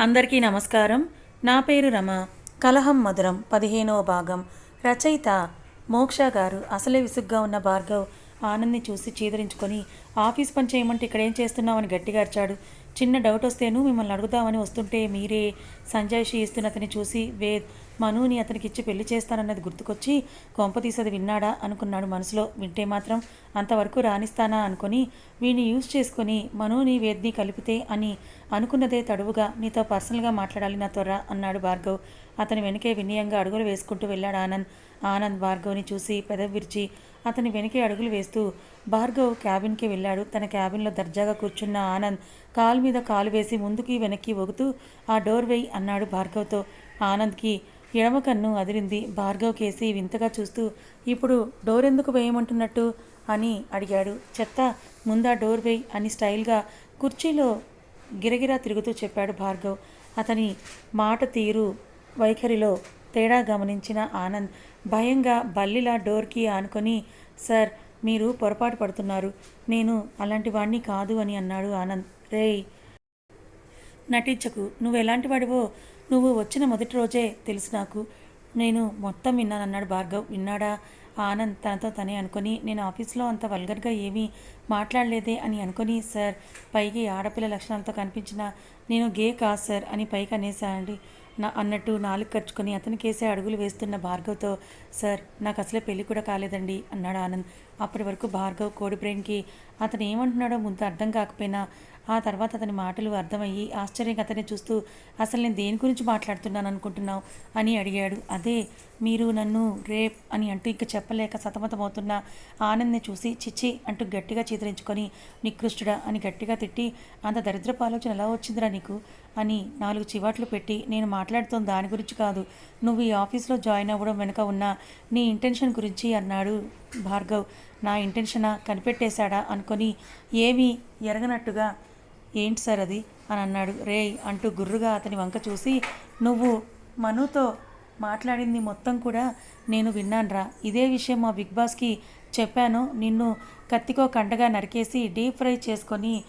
అందరికీ నమస్కారం. నా పేరు రమ. కలహం మధురం పదిహేనవ భాగం. రచయిత మోక్ష గారు అసలే విసుగ్గా ఉన్న భార్గవ్ ఆనంద్ని చూసి చీదరించుకొని ఆఫీస్ పని చేయమంటే ఇక్కడ ఏం చేస్తున్నావని గట్టిగా అరిచాడు. చిన్న డౌట్ వస్తేను మిమ్మల్ని అడుగుదామని వస్తుంటే మీరే సంజాయిషి ఇస్తున్న అతని చూసి వేద్ మనుని అతనికి ఇచ్చి పెళ్ళి చేస్తానన్నది గుర్తుకొచ్చి కొంపతీసది విన్నాడా అనుకున్నాడు మనసులో. వింటే మాత్రం అంతవరకు రాణిస్తానా అనుకొని వీడిని యూజ్ చేసుకొని మనుని వేద్ని కలిపితే అని అనుకున్నదే తడువుగా నీతో పర్సనల్గా మాట్లాడాలి నా త్వర అన్నాడు భార్గవ్. అతని వెనకే వినయంగా అడుగులు వేసుకుంటూ వెళ్ళాడు ఆనంద్. ఆనంద్ భార్గవ్ని చూసి పెదవి విరిచి అతని వెనకే అడుగులు వేస్తూ భార్గవ్ క్యాబిన్కి వెళ్ళాడు. తన క్యాబిన్లో దర్జాగా కూర్చున్న ఆనంద్ కాలు మీద కాలు వేసి ముందుకి వెనక్కి ఒగుతూ ఆ డోర్ వేయి అన్నాడు భార్గవ్తో. ఆనంద్కి ఎడమ కన్ను అదిరింది. భార్గవ్ కేసి వింతగా చూస్తూ ఇప్పుడు డోర్ ఎందుకు వేయమంటున్నట్టు? అని అడిగాడు. చెత్త ముందా డోర్ వేయి అని స్టైల్గా కుర్చీలో గిరగిరా తిరుగుతూ చెప్పాడు భార్గవ్. అతని మాట తీరు వైఖరిలో తేడా గమనించిన ఆనంద్ భయంగా బల్లిలా డోర్కి ఆనుకొని సార్ మీరు పొరపాటు పడుతున్నారు. నేను అలాంటి వాడిని కాదు అని అన్నాడు ఆనంద్. రేయ్ నటించకు. నువ్వు ఎలాంటి వాడివో నువ్వు వచ్చిన మొదటి రోజే తెలుసు నాకు. నేను మొత్తం విన్నాను అన్నాడు భార్గవ్. విన్నాడా? ఆనంద్ తనతో తనే అనుకొని నేను ఆఫీస్లో అంత వల్గర్గా ఏమీ మాట్లాడలేదే అని అనుకొని సార్ పైకి ఆడపిల్ల లక్షణాలతో కనిపించిన నేను గే కాదు సార్ అని పైకి అనేసానండి నా అన్నట్టు నాలుగు ఖర్చుకొని అతనికేసే అడుగులు వేస్తున్న భార్గవ్తో సార్ నాకు అసలే పెళ్ళి కూడా కాలేదండి అన్నాడు ఆనంద్. అప్పటి వరకు భార్గవ్ కోడి బ్రెయిన్కి అతను ఏమంటున్నాడో ముందు అర్థం కాకపోయినా ఆ తర్వాత అతని మాటలు అర్థమయ్యి ఆశ్చర్యంగా అతన్ని చూస్తూ అసలు నేను దేని గురించి మాట్లాడుతున్నాను అనుకుంటున్నావు అని అడిగాడు. అదే మీరు నన్ను రేప్ అని అంటూ ఇంక చెప్పలేక సతమతమవుతున్న ఆనంద్ని చూసి చిచ్చి అంటూ గట్టిగా చీదరించుకొని నికృష్టుడా అని గట్టిగా తిట్టి అంత దరిద్రపు ఆలోచన ఎలా వచ్చిందిరా నీకు? అని నాలుగు చివాట్లు పెట్టి నేను మాట్లాడుతున్న దాని గురించి కాదు. నువ్వు ఈ ఆఫీస్లో జాయిన్ అవ్వడం వెనుక ఉన్న నీ ఇంటెన్షన్ గురించి అన్నాడు భార్గవ్. నా ఇంటెన్షనా? కనిపెట్టేశాడా? అనుకొని ఏమీ ఎరగనట్టుగా ఏంటి సార్ అది? అని అన్నాడు. రేయ్ అంటూ గుర్రుగా అతని వంక చూసి నువ్వు మనుతో మాట్లాడింది మొత్తం కూడా నేను విన్నానురా. ఇదే విషయం మా బిగ్ బాస్కి చెప్పాను. నిన్ను కత్తికో కండగా నరికేసి డీప్ ఫ్రై చేసుకొని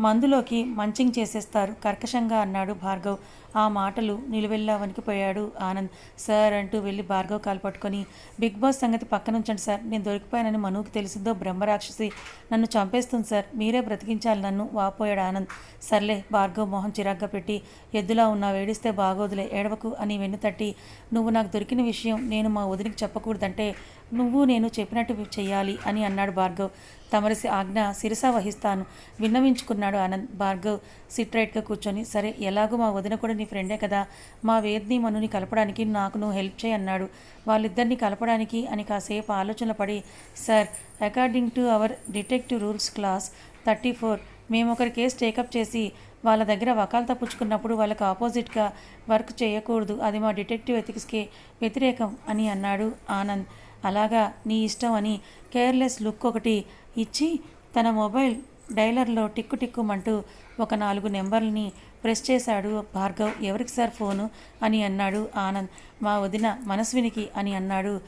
మందులోకి మంచింగ్ చేసేస్తారు. కర్కశంగా అన్నాడు భార్గవ్. ఆ మాటలు నిలువెల్లా వణికిపోయాడు ఆనంద్. సార్ అంటూ వెళ్ళి భార్గవ్ కాలు పట్టుకొని బిగ్ బాస్ సంగతి పక్కనుంచండి సార్. నేను దొరికిపోయానని మనువుకి తెలిసిందో బ్రహ్మరాక్షసి. నన్ను చంపేస్తుంది సార్. మీరే బ్రతికించాలి నన్ను. వాపోయాడు ఆనంద్. సర్లే. భార్గవ్ మొహం చిరాగ్గా పెట్టి ఎద్దులా ఉన్నా వేడిస్తే బాగోదులే. ఏడవకు అని వెన్ను తట్టి నువ్వు నాకు దొరికిన విషయం నేను మా వదినికి చెప్పకూడదంటే నువ్వు నేను చెప్పినట్టు చెయ్యాలి అని అన్నాడు భార్గవ్. తమరిసి ఆజ్ఞ శిరస వహిస్తాను. విన్నవించుకున్నాడు ఆనంద్. భార్గవ్ సిట్రైట్గా కూర్చొని సరే ఎలాగో మా వదిన కూడా నీ ఫ్రెండే కదా. మా వేద్ని మనుని కలపడానికి నాకు నువ్వు హెల్ప్ చేయి అన్నాడు. వాళ్ళిద్దరిని కలపడానికి అని కాసేపు ఆలోచనలు పడి sir according to our detective rules class thirty four మేము ఒకరి కేసు టేకప్ చేసి వాళ్ళ దగ్గర వకాల్తా పుచ్చుకున్నప్పుడు వాళ్ళకి ఆపోజిట్గా వర్క్ చేయకూడదు. అది మా డిటెక్టివ్ ఎథిక్స్కి వ్యతిరేకం అని అన్నాడు ఆనంద్. అలాగా నీ ఇష్టం అని కేర్లెస్ లుక్ ఒకటి ఇచ్చి తన మొబైల్ డైలర్లో టిక్కు టిక్కుమంటూ ఒక నాలుగు నెంబర్లని ప్రెస్ చేశాడు భార్గవ్. ఎవరికి సార్ ఫోను? అని అన్నాడు ఆనంద్. మా వదిన మనస్వినికి అని అన్నాడు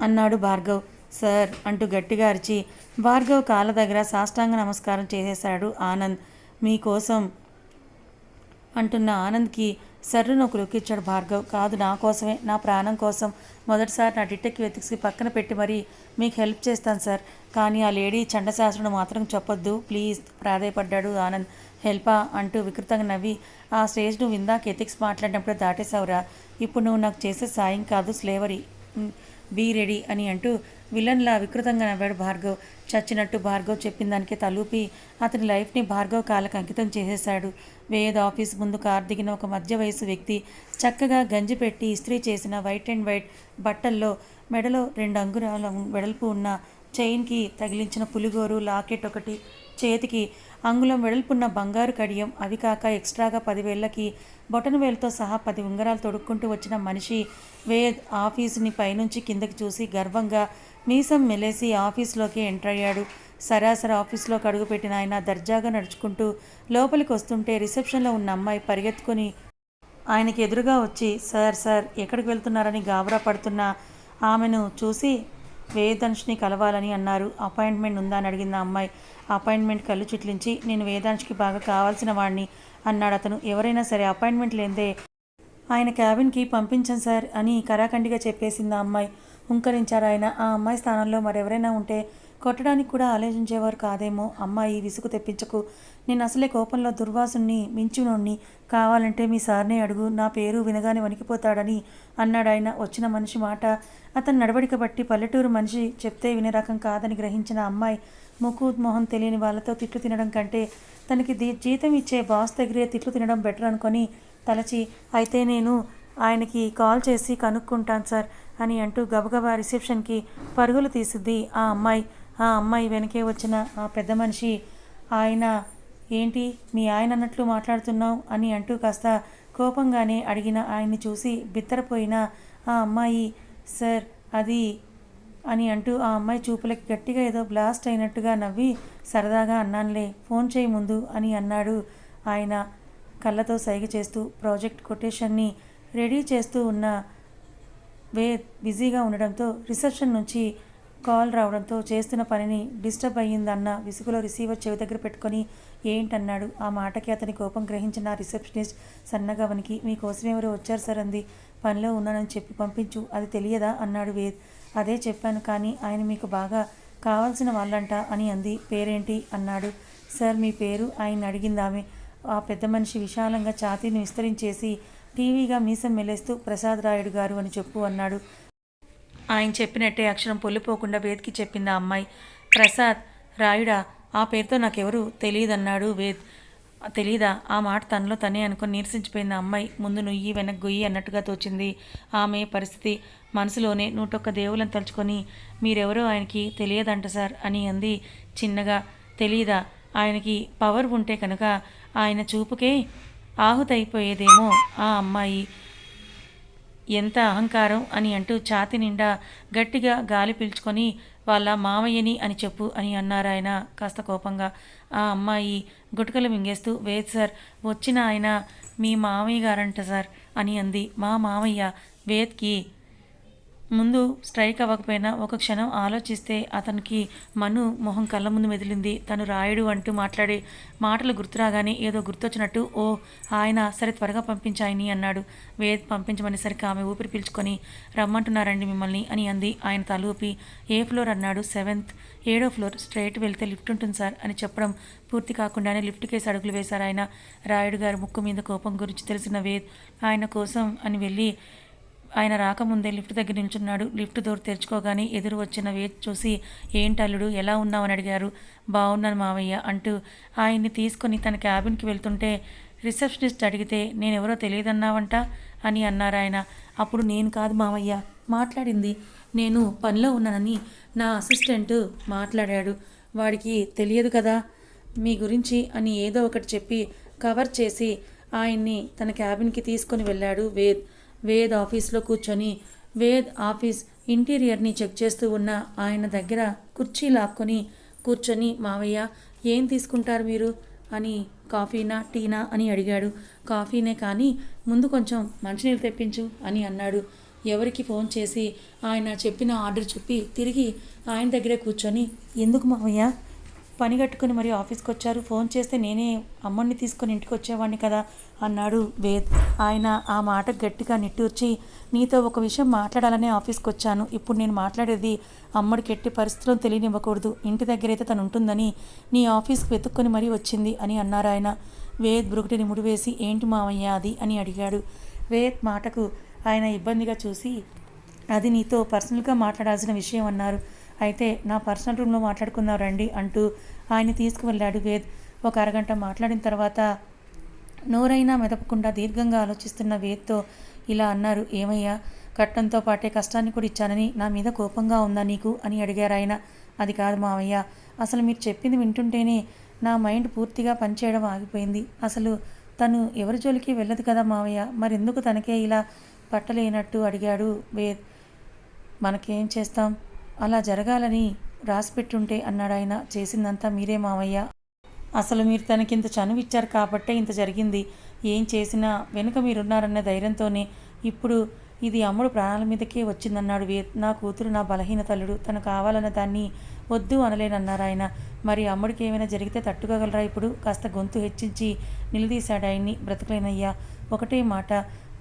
అన్నాడు భార్గవ్. సార్ అంటూ గట్టిగా అరిచి భార్గవ్ కాళ్ళ దగ్గర సాష్టాంగ నమస్కారం చేసేశాడు ఆనంద్. మీకోసం అంటున్న ఆనంద్కి సర్రును ఒక లుక్ ఇచ్చాడు భార్గవ్. కాదు నా కోసమే నా ప్రాణం కోసం. మొదటిసారి నా డిటెక్టివ్ ఎథిక్స్కి పక్కన పెట్టి మరీ మీకు హెల్ప్ చేస్తాను సార్. కానీ ఆ లేడీ చండశాసనం మాత్రం చెప్పొద్దు. ప్లీజ్ ప్రాధాయపడ్డాడు ఆనంద్. హెల్పా? అంటూ వికృతంగా నవ్వి ఆ స్టేజ్ నువ్వు ఇందాక ఎథిక్స్ మాట్లాడినప్పుడు దాటేశావురా. ఇప్పుడు నువ్వు నాకు చేసే సాయం కాదు స్లేవరీ. బీ రెడీ అని అంటూ విలన్లా వికృతంగా నవ్వాడు భార్గవ్. చచ్చినట్టు భార్గవ్ చెప్పిన దానికి తలూపి అతని లైఫ్ని భార్గవ్ కాళ్ళకు అంకితం చేసేశాడు. వేద ఆఫీస్ ముందు కార్ దిగిన ఒక మధ్య వయసు వ్యక్తి చక్కగా గంజి పెట్టి ఇస్త్రీ చేసిన వైట్ అండ్ వైట్ బట్టల్లో మెడలో రెండు అంగురాల వెడల్పు ఉన్న చైన్కి తగిలించిన పులిగోరు లాకెట్ ఒకటి చేతికి అంగుళం వెడల్పున్న బంగారు కడియం అవి కాక ఎక్స్ట్రాగా పదివేళ్ళకి బొటన వేలతో సహా పది ఉంగరాలు తొడుక్కుంటూ వచ్చిన మనిషి వేద్ ఆఫీసుని పైనుంచి కిందకి చూసి గర్వంగా మీసం మెలేసి ఆఫీస్లోకి ఎంటర్ అయ్యాడు. సరాసరి ఆఫీస్లోకి అడుగుపెట్టిన ఆయన దర్జాగా నడుచుకుంటూ లోపలికి వస్తుంటే రిసెప్షన్లో ఉన్న అమ్మాయి పరిగెత్తుకొని ఆయనకి ఎదురుగా వచ్చి సార్ సార్ ఎక్కడికి వెళ్తున్నారని గాబరా పడుతున్న. ఆమెను చూసి వేదాంశ్ని కలవాలని అన్నారు. అపాయింట్మెంట్ ఉందా? అని అడిగింది ఆ అమ్మాయి. అపాయింట్మెంట్ కళ్ళు చిట్లించి నేను వేదాంశ్కి బాగా కావాల్సిన వాడిని అన్నాడు అతను. ఎవరైనా సరే అపాయింట్మెంట్ లేదే ఆయన క్యాబిన్కి పంపించాను సార్ అని కరాఖండిగా చెప్పేసింది ఆ అమ్మాయి. హుంకరించారు ఆయన. ఆ అమ్మాయి స్థానంలో మరెవరైనా ఉంటే కొట్టడానికి కూడా ఆలోచించేవారు కాదేమో. అమ్మాయి విసుగు తెప్పించకు. నేను అసలే కోపంలో దుర్వాసుని మించునోణ్ణి కావాలంటే మీ సార్నే అడుగు. నా పేరు వినగానే వణికిపోతాడని అన్నాడు ఆయన. వచ్చిన మనిషి మాట అతను నడవడిక బట్టి పల్లెటూరు మనిషి చెప్తే వినే రకం కాదని గ్రహించిన అమ్మాయి ముక్కు మొహం తెలియని వాళ్ళతో తిట్లు తినడం కంటే తనకి దీ- జీతం ఇచ్చే బాస్ దగ్గరే తిట్లు తినడం బెటర్ అనుకొని తలచి అయితే నేను ఆయనకి కాల్ చేసి కనుక్కుంటాను సార్. అని అంటూ గబగబా రిసెప్షన్కి పరుగులు తీసిద్ది ఆ అమ్మాయి. ఆ అమ్మాయి వెనకే వచ్చిన ఆ పెద్ద మనిషి ఆయన ఏంటి? మీ ఆయన అన్నట్లు మాట్లాడుతున్నావు? అని అంటూ కాస్త కోపంగానే అడిగిన ఆయన్ని చూసి బిత్తరపోయిన ఆ అమ్మాయి సార్ అది అని అంటూ ఆ అమ్మాయి చూపులకి గట్టిగా ఏదో బ్లాస్ట్ అయినట్టుగా నవ్వి సరదాగా అన్నానులే ఫోన్ చేయి ముందు అని అన్నాడు ఆయన కళ్ళతో సైగ చేస్తూ ప్రాజెక్ట్ కొటేషన్ని రెడీ చేస్తూ ఉన్న వేద్ బిజీగా ఉండడంతో రిసెప్షన్ నుంచి కాల్ రావడంతో చేస్తున్న పనిని డిస్టర్బ్ అయ్యిందన్న విసుగులో రిసీవర్ చెవి దగ్గర పెట్టుకొని ఏంటన్నాడు? ఆ మాటకి అతని కోపం గ్రహించిన రిసెప్షనిస్ట్ సన్నగా వనికి మీకోసం ఎవరో వచ్చారు సార్ అంది. పనిలో ఉన్నానని చెప్పి పంపించు. అది తెలియదా? అన్నాడు వేద్. అదే చెప్పాను కానీ ఆయన మీకు బాగా కావాల్సిన వాళ్ళంట అని అంది. పేరేంటి? అన్నాడు. సార్ మీ పేరు ఆయన అడిగింది ఆమె ఆ పెద్ద మనిషి విశాలంగా ఛాతీని విస్తరించేసి టీవీగా మీసం మెలేస్తూ ప్రసాద్ రాయుడు గారు అని చెప్పు అన్నాడు. ఆయన చెప్పినట్టే అక్షరం పొల్లిపోకుండా వేద్కి చెప్పింది ఆ అమ్మాయి. ప్రసాద్ రాయుడా ఆ పేరుతో నాకెవరు తెలియదన్నాడు వేద్. తెలీదా? ఆ మాట తనలో తనే అనుకుని నీరసించిపోయింది అమ్మాయి. ముందు నుయ్యి వెనక గొయ్యి అన్నట్టుగా తోచింది. ఆమె పరిస్థితి మనసులోనే నూటొక్క దేవులను తలుచుకొని మీరెవరో ఆయనకి తెలియదంట సార్ అని అంది చిన్నగా. తెలీదా? ఆయనకి పవర్ ఉంటే కనుక ఆయన చూపుకే ఆహుతైపోయేదేమో ఆ అమ్మాయి. ఎంత అహంకారం అని అంటూ ఛాతి నిండా గట్టిగా గాలి పీల్చుకొని వాళ్ళ మామయ్యని అని చెప్పు అని అన్నారు ఆయన కాస్త కోపంగా. ఆ అమ్మాయి గుటకలు మింగేస్తూ వేద్ సార్ వచ్చిన ఆయన మీ మామయ్య గారంట సార్ అని అంది. మా మామయ్య వేద్కి ముందు స్ట్రైక్ అవ్వకపోయినా ఒక క్షణం ఆలోచిస్తే అతనికి మను మొహం కళ్ళ ముందు మెదిలింది. తను రాయుడు అంటూ మాట్లాడే మాటలు గుర్తురాగానే ఏదో గుర్తొచ్చినట్టు ఓ ఆయన సరే త్వరగా పంపించాయని అన్నాడు. వేద్ పంపించమనేసరికి ఆమె ఊపిరి పీల్చుకొని రమ్మంటున్నారండి మిమ్మల్ని అని అంది. ఆయన తలూపి ఏ ఫ్లోర్ అన్నాడు. సెవెంత్ ఏడో ఫ్లోర్ స్ట్రైట్ వెళ్తే లిఫ్ట్ ఉంటుంది సార్ అని చెప్పడం పూర్తి కాకుండానే లిఫ్ట్ కేసు అడుగులు వేశారు ఆయన. రాయుడు గారు ముక్కు మీద కోపం గురించి తెలిసిన వేద్ ఆయన కోసం అని వెళ్ళి ఆయన రాకముందే లిఫ్ట్ దగ్గర నిల్చున్నాడు. లిఫ్ట్ డోర్ తెరుచుకోగానే ఎదురు వచ్చిన వేచి చూసి ఏంటల్లుడు ఎలా ఉన్నావని అడిగారు. బాగున్నాను మావయ్య అంటూ ఆయన్ని తీసుకొని తన క్యాబిన్కి వెళ్తుంటే రిసెప్షనిస్ట్ అడిగితే నేనెవరో తెలియదన్నావంట అని అన్నారు ఆయన. అప్పుడు నేను కాదు మావయ్య మాట్లాడింది. నేను పనిలో ఉన్నానని నా అసిస్టెంట్ మాట్లాడాడు. వాడికి తెలియదు కదా. మీ గురించి అని ఏదో ఒకటి చెప్పి కవర్ చేసి ఆయన్ని తన క్యాబిన్కి తీసుకొని వెళ్ళాడు వేద్. వేద్ ఆఫీస్లో కూర్చొని వేద్ ఆఫీస్ ఇంటీరియర్ని చెక్ చేస్తూ ఉన్న ఆయన దగ్గర కుర్చీ లాక్కొని కూర్చొని మావయ్య ఏం తీసుకుంటారు మీరు? అని కాఫీనా టీనా? అని అడిగాడు. కాఫీనే కానీ ముందు కొంచెం మంచినీళ్ళు తెప్పించు అని అన్నాడు. ఎవరికి ఫోన్ చేసి ఆయన చెప్పిన ఆర్డర్ చెప్పి తిరిగి ఆయన దగ్గరే కూర్చొని ఎందుకు మావయ్య? పని కట్టుకుని మరి ఆఫీస్కి వచ్చారు ఫోన్ చేస్తే నేనే అమ్మని తీసుకొని ఇంటికి వచ్చేవాడిని కదా అన్నాడు వేద్. ఆయన ఆ మాట గట్టిగా నిట్టూర్చి నీతో ఒక విషయం మాట్లాడాలనే ఆఫీస్కి వచ్చాను ఇప్పుడు నేను మాట్లాడేది అమ్మడికి ఎట్టి పరిస్థితుల్లో తెలియనివ్వకూడదు. ఇంటి దగ్గరైతే తను ఉంటుందని నీ ఆఫీస్కి వెతుక్కొని మరీ వచ్చింది అని అన్నారు ఆయన వేద్ బ్రుకుటిని ముడివేసి ఏంటి మావయ్య అది? అని అడిగాడు. వేద్ మాటకు ఆయన ఇబ్బందిగా చూసి అది నీతో పర్సనల్గా మాట్లాడాల్సిన విషయం అన్నారు. అయితే నా పర్సనల్ రూమ్లో మాట్లాడుకుందాం రండి అంటూ ఆయన తీసుకువెళ్ళాడు వేద్. ఒక అరగంట మాట్లాడిన తర్వాత నోరైనా మెదపకుండా దీర్ఘంగా ఆలోచిస్తున్న వేద్తో ఇలా అన్నారు ఏమయ్యా కట్టంతో పాటే కష్టాన్ని కూడా ఇచ్చానని నా మీద కోపంగా ఉందా నీకు? అని అడిగారు ఆయన. అది కాదు మావయ్య అసలు మీరు చెప్పింది వింటుంటేనే నా మైండ్ పూర్తిగా పనిచేయడం ఆగిపోయింది. అసలు తను ఎవరి జోలికి వెళ్ళదు కదా మావయ్య మరెందుకు తనకే ఇలా పట్టలేనట్టు అడిగాడు వేద్. మనకేం చేస్తాం? అలా జరగాలని రాసిపెట్టుంటే అన్నాడు ఆయన. చేసిందంతా మీరే మావయ్య. అసలు మీరు తనకింత చనువిచ్చారు కాబట్టే ఇంత జరిగింది. ఏం చేసినా వెనుక మీరున్నారన్న ధైర్యంతోనే ఇప్పుడు ఇది అమ్ముడు ప్రాణాల మీదకే వచ్చిందన్నాడు వేద్ నా కూతురు నా బలహీన తల్లుడు తను కావాలన్న దాన్ని వద్దు అనలేనన్నారు ఆయన. మరి అమ్ముడికి ఏమైనా జరిగితే తట్టుకోగలరా ఇప్పుడు? కాస్త గొంతు హెచ్చించి నిలదీశాడు ఆయన్ని. బ్రతకలేనయ్యా. ఒకటే మాట.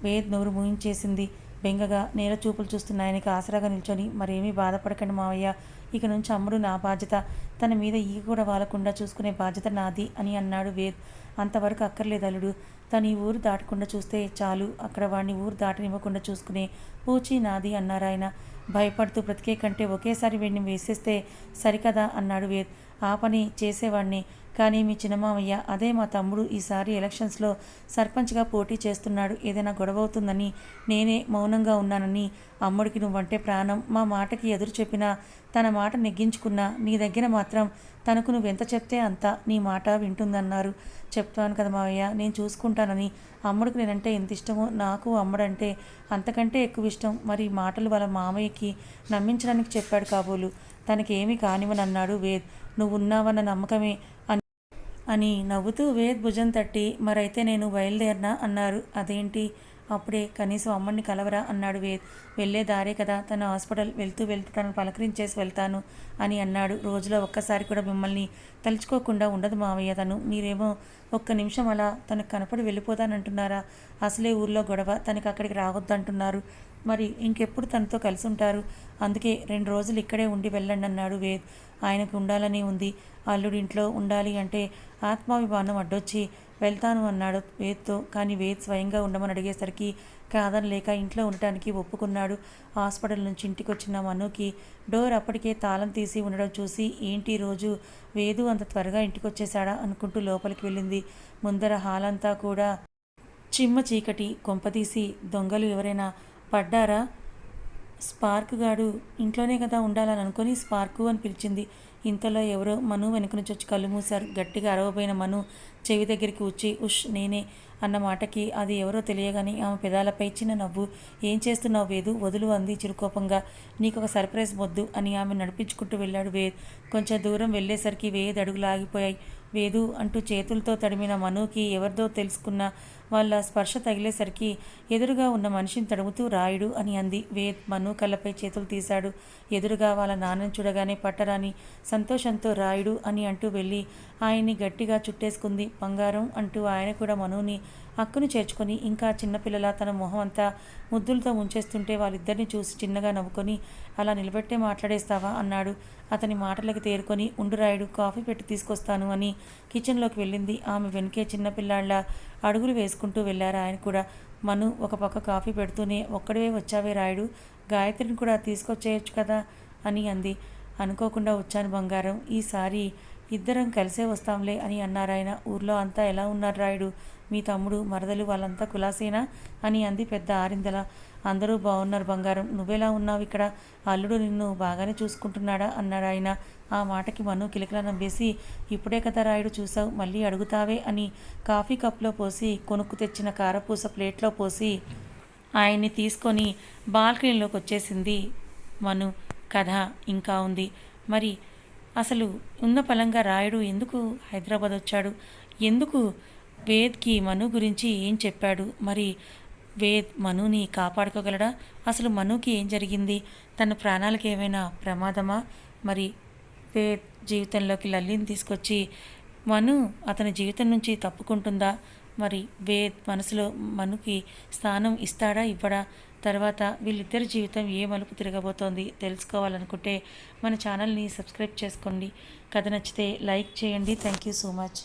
వేద్ నోరు మూయించేసింది. బెంగగా నేల చూపులు చూస్తున్న ఆయనకి ఆసరాగా నిల్చొని మరేమీ బాధపడకండి మావయ్య ఇక నుంచి అమ్ముడు నా బాధ్యత. తన మీద ఈగ కూడా వాలకుండా చూసుకునే బాధ్యత నాది అని అన్నాడు వేద్. అంతవరకు అక్కర్లేదు అల్లుడు. తను ఈ ఊరు దాటకుండా చూస్తే చాలు. అక్కడ వాడిని ఊరు దాటనివ్వకుండా చూసుకునే పూచి నాది అన్నారాయన భయపడుతూ బ్రతికే కంటే ఒకేసారి వీడిని వేసేస్తే సరికదా అన్నాడు వేద్. ఆ పని చేసేవాడిని కానీ మీ చిన్నమామయ్య అదే మా తమ్ముడు ఈసారి ఎలక్షన్స్లో సర్పంచ్గా పోటీ చేస్తున్నాడు. ఏదైనా గొడవ అవుతుందని నేనే మౌనంగా ఉన్నానని అమ్ముడికి నువ్వంటే ప్రాణం. మా మాటకి ఎదురు చెప్పినా తన మాట నెగ్గించుకున్నా నీ దగ్గర మాత్రం తనకు నువ్వెంత చెప్తే అంత నీ మాట వింటుందన్నారు. చెప్తాను కదా మావయ్య నేను చూసుకుంటానని అమ్ముడికి నేనంటే ఎంత ఇష్టమో నాకు అమ్ముడంటే అంతకంటే ఎక్కువ ఇష్టం. మరి మాటలు వాళ్ళ మామయ్యకి నమ్మించడానికి చెప్పాడు కాబోలు. తనకేమీ ఏమీ కానివనన్నాడు వేద్. నువ్వు ఉన్నావన్న నమ్మకమే అని నవ్వుతూ వేద్ భుజం తట్టి మరైతే నేను బయలుదేరినా? అన్నారు. అదేంటి? అప్పుడే కనీసం అమ్మని కలవరా? అన్నాడు వేద్. వెళ్ళే దారే కదా. తన హాస్పిటల్ వెళ్తూ వెళ్తూ తనను పలకరించేసి వెళ్తాను అని అన్నాడు. రోజులో ఒక్కసారి కూడా మిమ్మల్ని తలుచుకోకుండా ఉండదు మావయ్య. తను మీరేమో ఒక్క నిమిషం అలా తనకు కనపడి వెళ్ళిపోతానంటున్నారా? అసలే ఊర్లో గొడవ. తనకి అక్కడికి రావద్దంటున్నారు. మరి ఇంకెప్పుడు తనతో కలిసి ఉంటారు? అందుకే రెండు రోజులు ఇక్కడే ఉండి వెళ్ళండి అన్నాడు వేద్. ఆయనకు ఉండాలని ఉంది. అల్లుడింట్లో ఉండాలి అంటే ఆత్మాభిమానం అడ్డొచ్చి వెళ్తాను అన్నాడు వేద్తో. కానీ వేద్ స్వయంగా ఉండమని అడిగేసరికి కాదనలేక ఇంట్లో ఉండటానికి ఒప్పుకున్నాడు. హాస్పిటల్ నుంచి ఇంటికి వచ్చిన మనుకి డోర్ అప్పటికే తాళం తీసి ఉండడం చూసి ఏంటి రోజు? వేదు అంత త్వరగా ఇంటికి వచ్చేసాడా అనుకుంటూ లోపలికి వెళ్ళింది. ముందర హాల్ అంతా కూడా చిమ్మ చీకటి కొంపతీసి దొంగలు ఎవరైనా పడ్డారా? స్పార్క్ గాడు ఇంట్లోనే కదా ఉండాలని అనుకొని స్పార్కు అని పిలిచింది. ఇంతలో ఎవరో మను వెనుక నుంచి వచ్చి కళ్ళు మూశారు. గట్టిగా అరవబోయిన మను చెవి దగ్గరికి వచ్చి ఉష్ నేనే అన్న మాటకి అది ఎవరో తెలియగానే ఆమె పెదాలపై చిన్న నవ్వు ఏం చేస్తున్నావు వేదు? వదులు అంది చిరుకోపంగా. నీకు ఒక సర్ప్రైజ్ వద్దు అని ఆమె నడిపించుకుంటూ వెళ్ళాడు వేద్. కొంచెం దూరం వెళ్ళేసరికి వేద్ అడుగులు ఆగిపోయాయి. వేదు అంటూ చేతులతో తడిమిన మనుకి ఎవరిదో తెలుసుకున్న వాళ్ళ స్పర్శ తగిలేసరికి ఎదురుగా ఉన్న మనిషిని తడుముతూ రాయుడు అని అంది వేద్. మను కళ్ళపై చేతులు తీశాడు. ఎదురుగా వాళ్ళ నాన్నని చూడగానే పట్టరాని సంతోషంతో రాయుడు అని అంటూ వెళ్ళి ఆయన్ని గట్టిగా చుట్టేసుకుంది. బంగారం అంటూ ఆయన కూడా మనుని హక్కును చేర్చుకొని ఇంకా చిన్నపిల్లల తన మొహం అంతా ముద్దులతో ముంచేస్తుంటే వాళ్ళిద్దరిని చూసి చిన్నగా నవ్వుకొని అలా నిలబెట్టే మాట్లాడేస్తావా? అన్నాడు. అతని మాటలకు తేరుకొని ఉండురాయుడు కాఫీ పెట్టి తీసుకొస్తాను అని కిచెన్లోకి వెళ్ళింది. ఆమె వెనుకే చిన్నపిల్లాళ్ళ అడుగులు వేసుకుంటూ వెళ్ళారు ఆయన కూడా. మను ఒక పక్క కాఫీ పెడుతూనే ఒక్కడే వచ్చావే రాయుడు. గాయత్రిని కూడా తీసుకొచ్చేయచ్చు కదా అని అంది. అనుకోకుండా వచ్చాను బంగారం. ఈసారి ఇద్దరం కలిసే వస్తాంలే అని అన్నారాయన ఊర్లో అంతా ఎలా ఉన్నారు రాయుడు? మీ తమ్ముడు మరదలు వాళ్ళంతా కులాసేనా? అని అంది పెద్ద ఆరిందల. అందరూ బాగున్నారు బంగారం. నువ్వెలా ఉన్నావు ఇక్కడ? అల్లుడు నిన్ను బాగానే చూసుకుంటున్నాడా? అన్నాడు ఆయన. ఆ మాటకి మను కిలకిల నవ్వేసి ఇప్పుడే కదా రాయుడు చూసావు మళ్ళీ అడుగుతావే అని కాఫీ కప్లో పోసి కొనుక్కు తెచ్చిన కారపూస ప్లేట్లో పోసి ఆయన్ని తీసుకొని బాల్కనీలోకి వచ్చేసింది మను కథ ఇంకా ఉంది. మరి అసలు ఉన్న పలంగా రాయుడు ఎందుకు హైదరాబాద్ వచ్చాడు? ఎందుకు వేద్కి మను గురించి ఏం చెప్పాడు? మరి వేద్ మనుని కాపాడుకోగలడా? అసలు మనుకి ఏం జరిగింది? తన ప్రాణాలకు ఏమైనా ప్రమాదమా? మరి వేద్ జీవితంలోకి లల్లిని తీసుకొచ్చి మను అతని జీవితం నుంచి తప్పుకుంటుందా? మరి వేద్ మనసులో మనుకి స్థానం ఇస్తాడా ఇవ్వడా? తర్వాత వీళ్ళిద్దరి జీవితం ఏ మలుపు తిరగబోతోంది తెలుసుకోవాలనుకుంటే మన ఛానల్ని సబ్స్క్రైబ్ చేసుకోండి. కథ నచ్చితే లైక్ చేయండి. Thank you so much.